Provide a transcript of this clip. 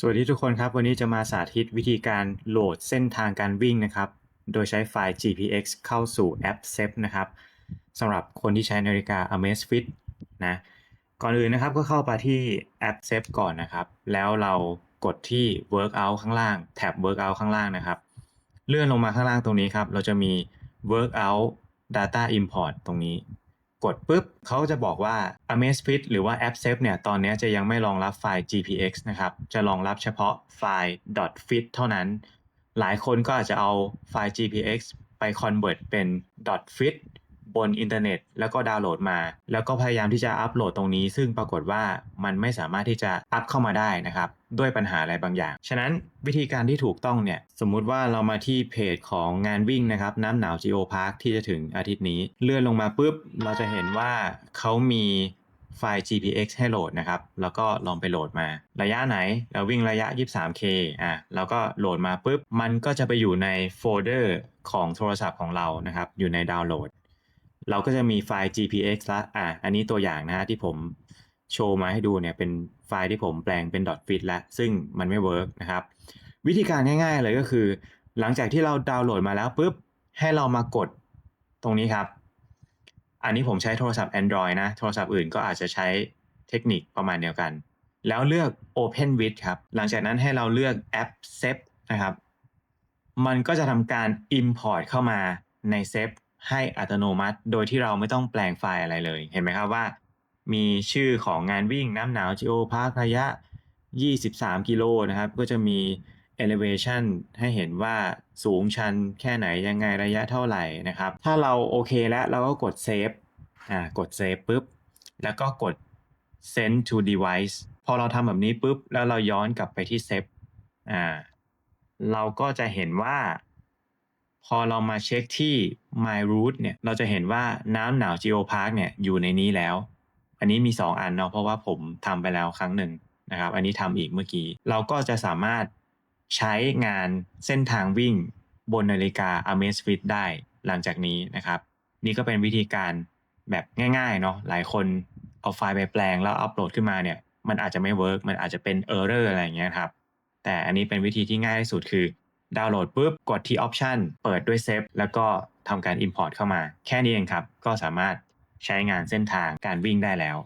สวัสดีทุกคนครับ วันนี้จะมาสาธิตวิธีการโหลดเส้นทางการวิ่งนะครับ โดยใช้ไฟล์ GPX เข้าสู่แอป SEP นะครับสำหรับคนที่ใช้นาฬิกา Amazfit นะก่อนอื่นนะครับก็เข้าไปที่แอป SEP ก่อนนะครับ แล้วเรากดที่ Workout ข้างล่างแท็บ Workout ข้างล่างนะครับ เลื่อนลงมาข้างล่างตรงนี้ครับ เราจะมี Workout Data Import ตรงนี้ กดปุ๊บเขาจะบอกว่า Amazfit หรือว่า App s e เนี่ยตอนนี้จะยังไม่รองรับไฟล์ GPX นะครับ จะรองรับเฉพาะไฟล์ .fit เท่านั้น หลายคนก็อาจจะเอาไฟล์ GPX ไป convert เป็น .fit บนอินเทอร์เน็ต แล้วก็ดาวน์โหลดมา แล้วก็พยายามที่จะอัปโหลดตรงนี้ ซึ่งปรากฏว่ามันไม่สามารถที่จะอัพเข้ามาได้นะครับด้วยปัญหาอะไรบางอย่าง ฉะนั้นวิธีการที่ถูกต้องเนี่ย สมมุติว่าเรามาที่เพจของงานวิ่งนะครับ น้ำหนาว Geo Park ที่จะถึงอาทิตย์นี้ เลื่อนลงมาปุ๊บ เราจะเห็นว่าเขามีไฟล์ GPX ให้โหลดนะครับ แล้วก็ลองไปโหลดมา ระยะไหน เราวิ่งระยะ 23K อะเราก็โหลดมาปุ๊บ มันก็จะไปอยู่ในโฟลเดอร์ของโทรศัพท์ของเรานะครับ อยู่ในดาวน์โหลด เราก็จะมีไฟล์ GPX ละอะอันนี้ตัวอย่างนะฮะที่ผมโชว์มาให้ดูเนี่ยเป็นไฟล์ที่ผมแปลงเป็น .fit แล้วซึ่งมันไม่เวิร์กนะครับ วิธีการง่าย ๆ เลยก็คือ หลังจากที่เราดาวน์โหลดมาแล้วปุ๊บให้เรามากดตรงนี้ครับ อันนี้ผมใช้โทรศัพท์ Android นะ โทรศัพท์อื่นก็อาจจะใช้เทคนิคประมาณเดียวกัน แล้วเลือก Open with ครับ หลังจากนั้นให้เราเลือกแอป save นะครับ มันก็จะทำการ Import เข้ามาใน SEP ให้อัตโนมัติ โดยที่เราไม่ต้องแปลงไฟล์อะไรเลย เห็นไหมครับว่า มีชื่อของงานวิ่งน้ำหนาว Geo Park ระยะ 23 กิโลนะครับ ก็จะมี elevation ให้เห็นว่าสูงชันแค่ไหนยังไงระยะเท่าไหร่นะครับ ถ้าเราโอเคแล้วเราก็กด save อ่ากด save ปุ๊บ แล้วก็กด send to device พอเราทำแบบนี้ปุ๊บ แล้วเราย้อนกลับไปที่ save อ่าเราก็จะเห็นว่า พอเรามาเช็คที่ my route เนี่ยเราจะเห็นว่าน้ำหนาว Geo Park เนี่ยอยู่ในนี้แล้ว อันนี้มี 2 อันเนาะเพราะว่าผมทำไปแล้วครั้งหนึ่งนะครับ อันนี้ทำอีกเมื่อกี้ เราก็จะสามารถใช้งานเส้นทางวิ่งบนนาฬิกา Amazfit ได้หลังจากนี้นะครับ นี่ก็เป็นวิธีการแบบง่ายๆเนาะหลายคนเอาไฟล์ไปแปลงแล้วอัปโหลดขึ้นมาเนี่ยมันอาจจะไม่เวิร์กมันอาจจะเป็น Error อะไรอย่างเงี้ยครับแต่อันนี้เป็นวิธีที่ง่ายที่สุดคือ ดาวน์โหลดปุ๊บกดที่ Option เปิดด้วยเซฟแล้วก็ทำการ Import เข้ามา แค่นี้เองครับ ก็สามารถใช้งานเส้นทางการวิ่งได้แล้ว